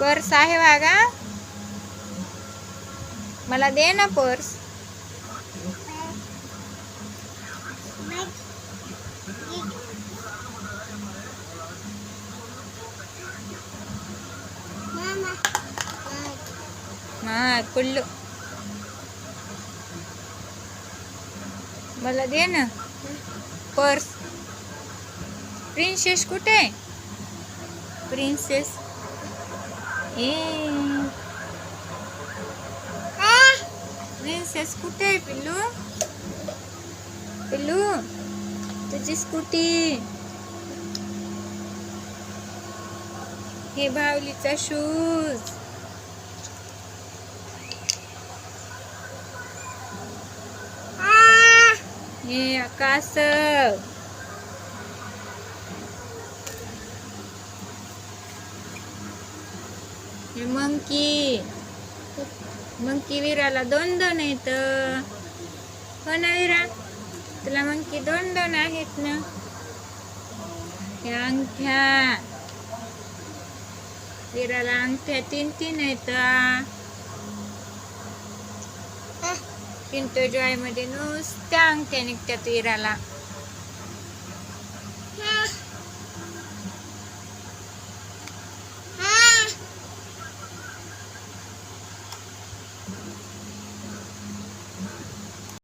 Purse आहे वागा मला दे ना पर्स. हा कुल्लू. मला दे ना. पर्स. प्रिन्सेस कुठे? प्रिन्सेस प्रिन्सेस कुठे आहे पिल्लू? पिल्लू तुझी स्कूटी. हे बावलीचा शूज हे आकाश. हे मंकी. मंकी विराला दोन दोन आहेत. हो ना विरा? तुला मंकी दोन दोन आहेत ना? ह्या अंगठ्या. विराला अंगठ्या तीन तीन आहेत. पिंटो जॉयमध्ये नुसत्या अंगठ्या निघतात विराला.